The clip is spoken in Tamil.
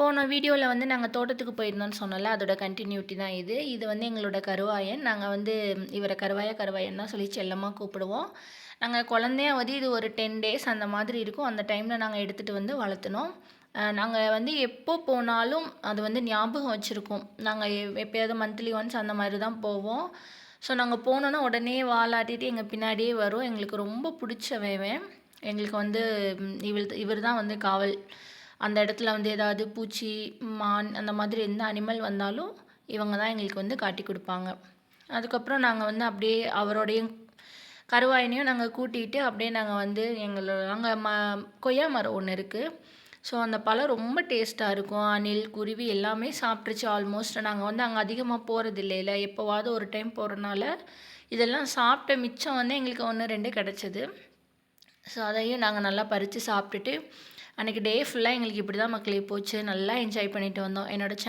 போன வீடியோவில் வந்து நாங்கள் தோட்டத்துக்கு போயிருந்தோம்னு சொன்னோம்ல அதோட கண்டினியூட்டி தான் இது. இது வந்து எங்களோட கருவாயன். நாங்கள் வந்து இவரை கருவாய கருவாயன் தான் சொல்லி செல்லமாக கூப்பிடுவோம். நாங்கள் குழந்தையாவது இது ஒரு டென் டேஸ் அந்த மாதிரி இருக்கும். அந்த டைமில் நாங்கள் எடுத்துகிட்டு வந்து வளர்த்துனோம் நாங்கள் வந்து எப்போ போனாலும் அது வந்து ஞாபகம் வச்சுருக்கோம். நாங்கள் எப்போயாவது மந்த்லி ஒன்ஸ் அந்த மாதிரி தான் போவோம். ஸோ நாங்கள் போனோன்னா உடனே வாலாட்டிட்டு எங்கள் பின்னாடியே வரும். எங்களுக்கு ரொம்ப பிடிச்ச வேவன். எங்களுக்கு வந்து இவர் இவர் தான் வந்து காவல். அந்த இடத்துல வந்து ஏதாவது பூச்சி மான் அந்த மாதிரி எந்த அனிமல் வந்தாலும் இவங்க தான் எங்களுக்கு வந்து காட்டி கொடுப்பாங்க. அதுக்கப்புறம் நாங்கள் வந்து அப்படியே அவரோடையும் கருவாயினையும் நாங்கள் கூட்டிகிட்டு அப்படியே நாங்கள் வந்து எங்களோட அங்கே ம கொய்யா மரம் ஒன்று இருக்குது ஸோ அந்த பழம் ரொம்ப டேஸ்ட்டாக இருக்கும். அணில் குருவி எல்லாமே சாப்பிட்ருச்சு ஆல்மோஸ்ட் நாங்கள் வந்து அங்கே அதிகமாக போகிறது இல்லைல்ல எப்போவாவது ஒரு டைம் போகிறனால இதெல்லாம் சாப்பிட்ட மிச்சம் வந்து எங்களுக்கு ஒன்று ரெண்டு கிடச்சிது. ஸோ அதையும் நாங்கள் நல்லா பறித்து சாப்பிட்டுட்டு அன்றைக்கி டே ஃபுல்லாக எங்களுக்கு இப்படி தான் மக்களே போச்சு. நல்லா என்ஜாய் பண்ணிட்டு வந்தோம். என்னோட